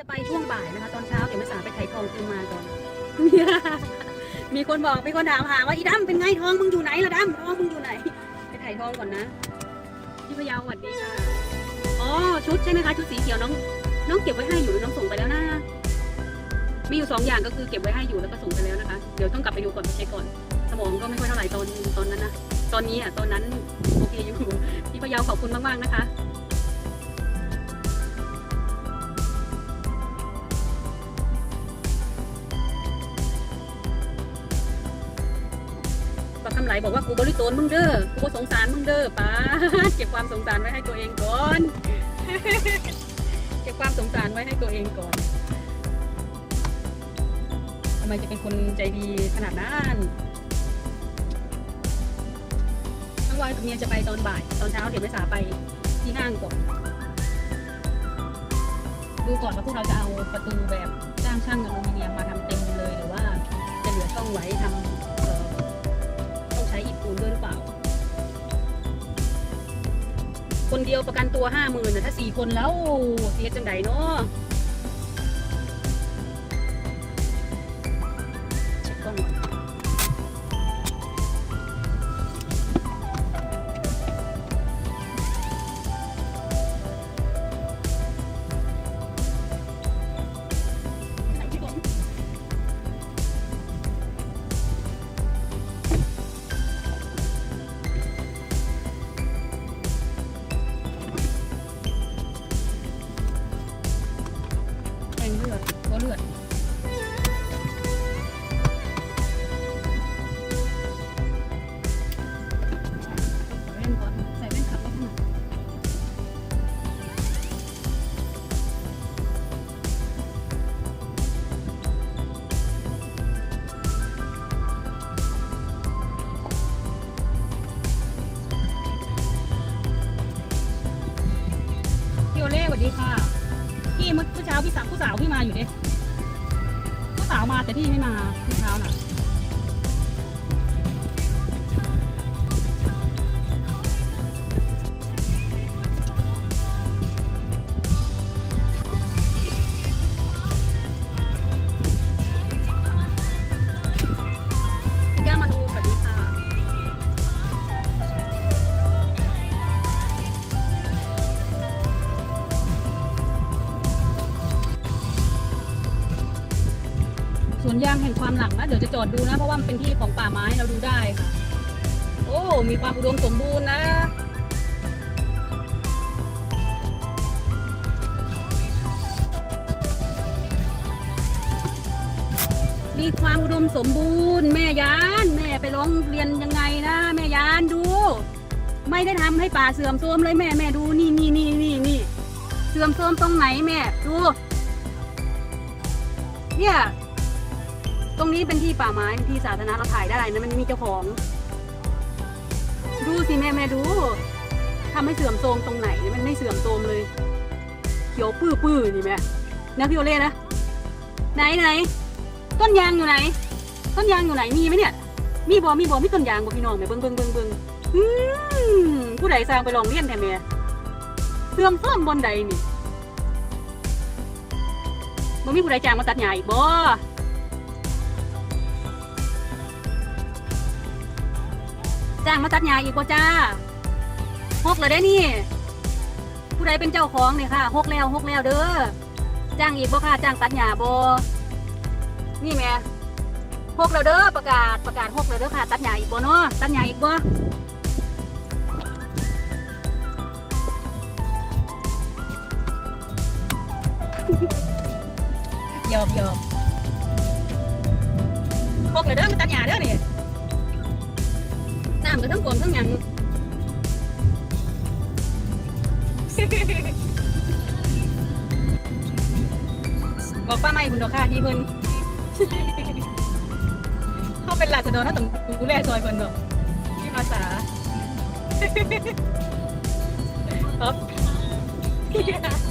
จะไปช่วงบ่ายนะคะ ตอนเช้าเดี๋ยวไม่สามไปไถ่ทองคืนมาก่อน มีคนบอกมีคนถามหาว่าอีดำเป็นไงทองมึงอยู่ไหนล่ะดำทองมึงอยู่ไหน ไปไถ่ทองก่อนนะพี่พยาวสวัสดีค่ะอ๋อชุดใช่ไหมคะชุดสีเขียวน้องน้องเก็บไว้ให้อยู่หรือน้องส่งไปแล้วนะมีอยู่สองอย่างก็คือเก็บไว้ให้อยู่แล้วก็ส่งไปแล้วนะคะ เดี๋ยวต้องกลับไปดูก่อนไปเช็คก่อน สมองก็ไม่ค่อยเท่าไหร่ตอนตอนนั้นนะ ตอนนี้อะตอนนั้นโอเคอยู่พี่พยาวขอบคุณมากๆนะคะ ไหลบอกว่ากูบริโตนมึงเด้อกูบ่สงสารมึงเด้อป้าเก็บความสงสารไว้ให้ตัวเองก่อน เก็บความสงสารไว้ให้ตัวเองก่อนทำไมจะเป็นคนใจดีขนาดนั้นทั้งวันกับเมียจะไปตอนบ่าย ตอนเช้าเดี๋ยวไม่สาไปที่ห้างก่อน ดูก่อนว่าพวกเราจะเอาประตูแบบจ้างช่างอลูมิเนียมมาทำเต็มเลยหรือว่าจะเหลือช่องไว้ทำ คนเดียวประกันตัวห้าหมื่นนะถ้าสี่คนแล้วเสียจังไดเนาะ ดตัวเลือดเล่นขับรถหน่อยพี่โอเล่สวัสดีค่ะ พี่เมื่อเช้าพี่สาวผู้สาวพี่มาอยู่เด้ผู้ สาวมาแต่พี่ไม่มาเมื่อเช้าน่ะ วนยางแห่งความหลังนะ เดี๋ยวจะจอดดูนะ เพราะว่ามันเป็นที่ของป่าไม้เราดูได้ค่ะ โอ้ มีความอุดมสมบูรณ์นะมีความอุดมสมบูรณ์ แม่ยานแม่ไปร้องเรียนยังไงนะ แม่ยานดู ไม่ได้ทำให้ป่าเสื่อมโทรมเลยแม่แม่ดูนี่นี่นี่นี่นี่เสื่อมโทรมตรงไหนแม่ดูเนี่ย ตรงนี้เป็นที่ป่าไม้เป็นที่สาธารณะเราถ่ายได้นะมันมีเจ้าของ ดูสิแม่แม่ดูทำให้เสื่อมโทรมตรงไหนมันไม่เสื่อมโทรมเลยเขียวปื้อปื้อนี่แม่นะพี่โอเล่นะไหนไหนต้นยางอยู่ไหน ต้นยางอยู่ไหนมีไหมเนี่ย มีบอมีบอมีต้นยางบอพี่น้องแม่เบิ้งเบิ้งเบิ้งเบิ้งผู้ใดสร้างไปลองเรียนแท้แม่เสื่อมโทรมบนใดนี่บ่มีผู้ใดจ้างมาตัดใหญ้าอีกบ่ จ้างมาตัดหญ้าอีกบ่จ้าหกเลยได้นี่ ผู้ใดเป็นเจ้าของเนี่ยค่ะหกแล้วหกแล้วเด้อจ้างอีกบ่ค่ะจ้างตัดหญ้าบ่นี่แม่หกแล้วเด้อประกาศประกาศหกแล้วเด้อค่ะ ตัดหญ้าอีกบ่เนาะตัดหญ้าอีกบ่ยอกหยอกหกแล้วเด้อมาตัดหญ้าเด้อนี่ น้ำก็ทั้งกลมทั้งหยังบอกป้าไม่คุณดอกค่ะที่เพิ่นเขาเป็นราษฎรถ้าต้องดูแลซอยเพิ่นดอกที่ภาษาครับ